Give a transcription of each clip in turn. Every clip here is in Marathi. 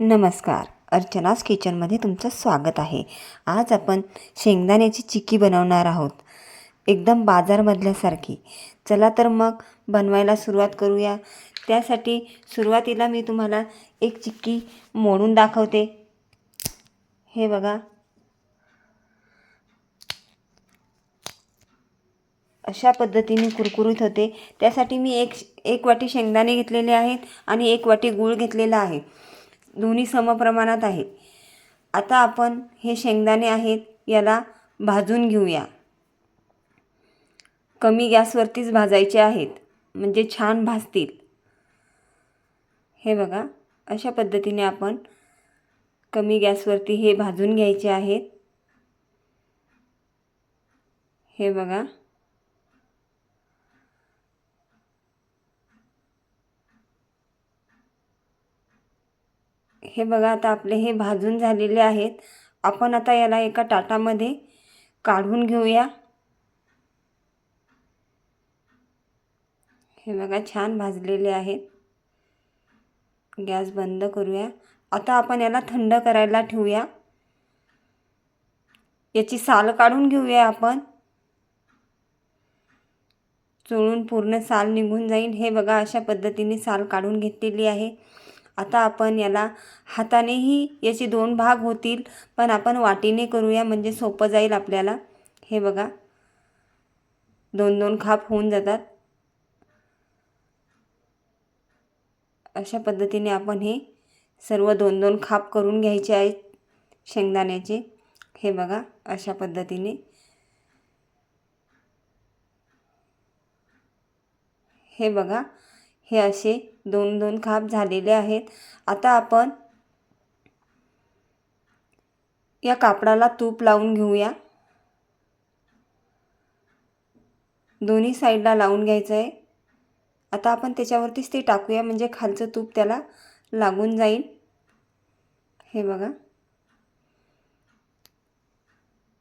नमस्कार. अर्चनास किचनमध्ये तुमचं स्वागत आहे. आज आपण शेंगदाण्याची चिक्की बनवणार आहोत. एकदम बाजारमधल्यासारखी. चला तर मग बनवायला सुरुवात करूया. त्यासाठी सुरुवातीला मी तुम्हाला एक चिक्की मोडून दाखवते. हे बघा. अशा पद्धतीने कुरकुरीत होते. त्यासाठी मी एक एक वाटी शेंगदाणे घेतलेले आहेत आणि एक वाटी गूळ घेतलेला आहे. दोन्ही समप्रमाणात आहे. आता आपण हे शेंगदाणे आहेत याला भाजून घेऊया. कमी गॅसवरतीच भाजायचे आहेत म्हणजे छान भाजतील. हे बघा अशा पद्धतीने आपण कमी गॅसवरती हे भाजून घ्यायचे आहेत. हे बघा. हे बघा आता आपले हे भाजून झालेले आहेत. आपण आता याला एका ताटामध्ये काढून घेऊया. हे बघा छान भाजलेले आहेत. गॅस बंद करूया. आता आपण याला थंड करायला ठेवूया. याची साल काढून घेऊया आपण. चोळून पूर्ण साल निघून जाईल. हे बघा अशा पद्धतीने साल काढून घेतलेली आहे. आता आपण याला हातानेही याचे दोन भाग होतील पण आपण वाटीने करूया म्हणजे सोपं जाईल आपल्याला. हे बघा. दोन दोन खाप होऊन जातात. अशा पद्धतीने आपण हे सर्व दोन दोन खाप करून घ्यायचे आहेत शेंगदाण्याचे. हे बघा अशा पद्धतीने. हे बघा. हे असे दोन दोन खाप झालेले आहेत. आता आपण या कापडाला तूप लावून घेऊया. दोन्ही साईडला लावून घ्यायचं आहे आता आपण त्याच्यावरतीच ते टाकूया म्हणजे खालचं तूप त्याला लागून जाईल. हे बघा.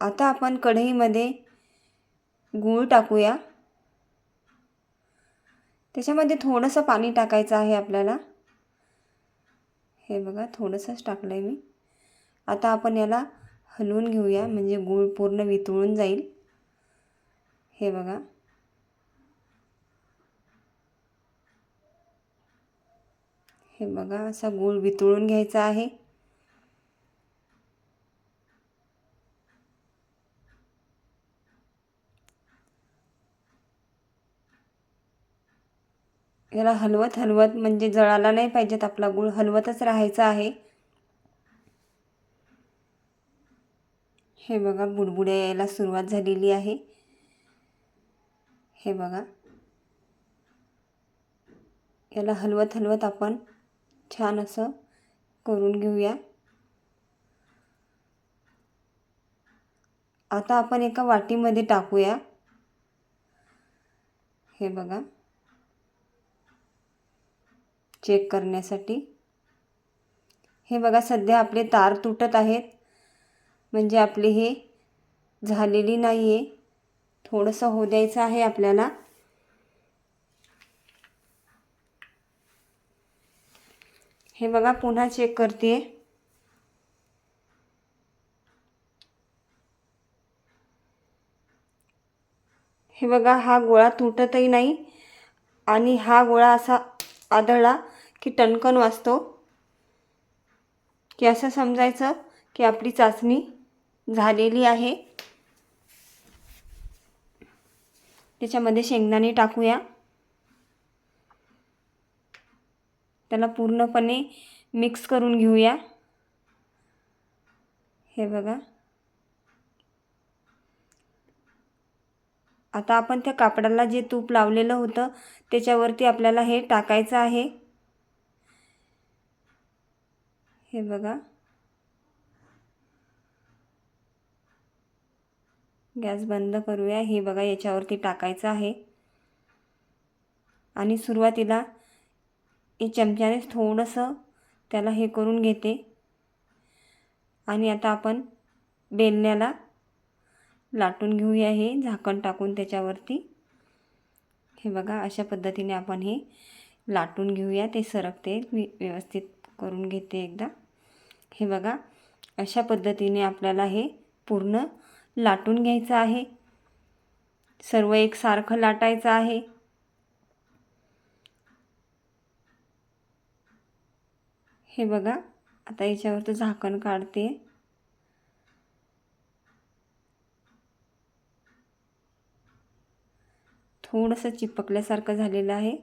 आता आपण कढईमध्ये गूळ टाकूया. त्याच्यामध्ये थोडंसं पाणी टाकायचं आहे आपल्याला. हे बघा थोडंसंच टाकलं आहे मी. आता आपण याला हलवून घेऊया म्हणजे गूळ पूर्ण वितळून जाईल. हे बघा. हे बघा असा गूळ वितळून घ्यायचा आहे. याला हलवत हलवत म्हणजे जळाला नाही पाहिजेत आपला गूळ हलवतच राहायचा आहे. हे बघा बुडबुड्या यायला सुरुवात झालेली आहे. हे बघा. याला हलवत हलवत आपण छान असं करून घेऊया. आता आपण एका वाटीमध्ये टाकूया. हे बघा. चेक करण्यासाठी. हे बघा सध्या आपले तार तुटत आहेत. म्हणजे आपले हे झालेली नाही आहे थोडंसं होऊ द्यायचं आहे आपल्याला. हे बघा पुन्हा चेक करते हे बघा हा गोळा तुटतही नाही आणि हा गोळा असा आदळला की टणकन वाजतो. की असं समजायचं की आपली चाचणी झालेली आहे. त्याच्यामध्ये शेंगदाणे टाकूया. त्याला पूर्णपणे मिक्स करून घेऊया. हे बघा. आता आपण त्या कापडाला जे तूप लावलेलं होतं त्याच्यावरती आपल्याला हे टाकायचं आहे. हे बघा. गॅस बंद करूया. हे बघा याच्यावरती टाकायचं आहे. आणि सुरुवातीला हे चमच्यानेच थोडंसं त्याला हे करून घेते. आणि आता आपण बेलण्याला लाटून घेऊया हे झाकण टाकून त्याच्यावरती. हे बघा अशा पद्धतीने आपण हे लाटून घेऊया. ते सरकते मी व्यवस्थित करून घेते एकदा. हे बघा अशा पद्धतीने आपल्याला हे पूर्ण लाटून घ्यायचं आहे. सर्व एकसारखं लाटायचं आहे. हे बघा आता याच्यावर झाकण काढते. थोडंसं चिपकल्यासारखं झालेलं आहे.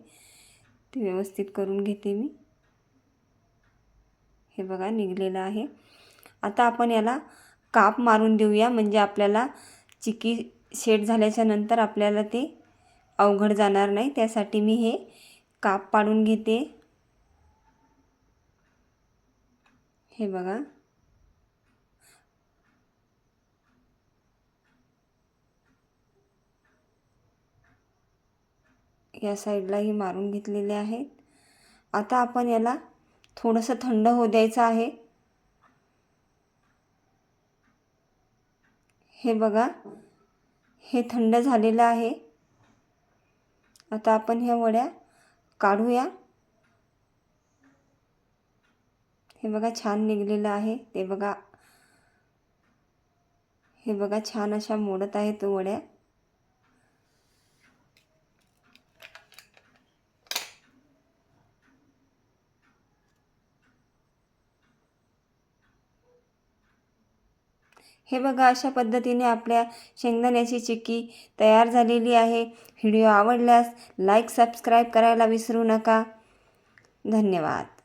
ते व्यवस्थित करून घेते मी. हे बघा निघलेलं आहे. आता आपण याला काप मारून देऊया. म्हणजे आपल्याला चिकी शेट झाल्याच्यानंतर आपल्याला ते अवघड जाणार नाही. त्यासाठी मी हे काप पाडून घेते. हे बघा. या साईडलाही मारून घेतलेले आहेत. आता आपण याला थोडंसं थंड होऊ द्यायचं आहे. हे बघा हे थंड झालेलं आहे. आता आपण ह्या वड्या काढूया. हे बघा छान निघलेलं आहे. ते बघा. हे बघा छान अशा मोडत आहेत वड्या. हे बघा अशा पद्धतीने आपल्या शेंगदाण्याची चिक्की तयार झालेली आहे. व्हिडिओ आवडल्यास लाईक सबस्क्राईब करायला विसरू नका. धन्यवाद.